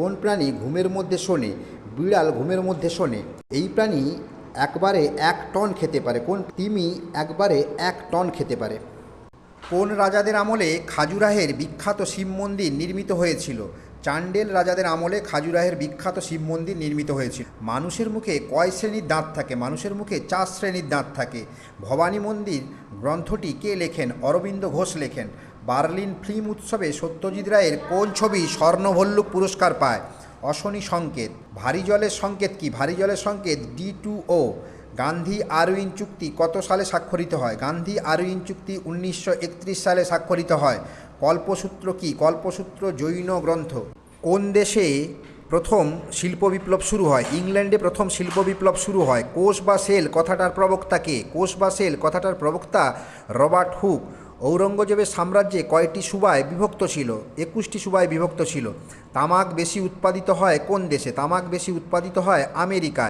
কোন প্রাণী ঘুমের মধ্যে শোনে? বিড়াল ঘুমের মধ্যে শোনে। এই প্রাণী একবারে এক টন খেতে পারে। কোন তিমি একবারে এক টন খেতে পারে। কোন রাজাদের আমলে খাজুরাহের বিখ্যাত শিব মন্দির নির্মিত হয়েছিল? চান্ডেল রাজাদের আমলে খাজুরাহের বিখ্যাত শিব মন্দির নির্মিত হয়েছিল। মানুষের মুখে কয় শ্রেণির দাঁত থাকে? মানুষের মুখে চার শ্রেণির দাঁত থাকে। ভবানী মন্দির গ্রন্থটি কে লেখেন? অরবিন্দ ঘোষ লেখেন। বার্লিন ফিল্ম উৎসবে সত্যজিৎ রায়ের কোন ছবি স্বর্ণভল্লুক পুরস্কার পায়? অশনি সংকেত। ভারী জলের সংকেত কি? ভারী জলের সংকেত D two O. Gandhi Irwin চুক্তি কত সালে স্বাক্ষরিত হয়? গান্ধী আরউইন চুক্তি উনিশশো একত্রিশ সালে স্বাক্ষরিত হয়। কল্পসূত্র কি? কল্পসূত্র জৈন গ্রন্থ। কোন দেশে প্রথম শিল্প বিপ্লব শুরু হয়? ইংল্যান্ডে প্রথম শিল্প বিপ্লব শুরু হয়। কোষ বা সেল কথাটার প্রবক্তা কে? কোষ বা সেল কথাটার প্রবক্তা রবার্ট হুক। ঔরঙ্গজেবের সাম্রাজ্যে কয়টি সুবায় বিভক্ত ছিল? একুশটি সুবায় বিভক্ত ছিল। তামাক বেশি উৎপাদিত হয় কোন দেশে? তামাক বেশি উৎপাদিত হয় আমেরিকায়।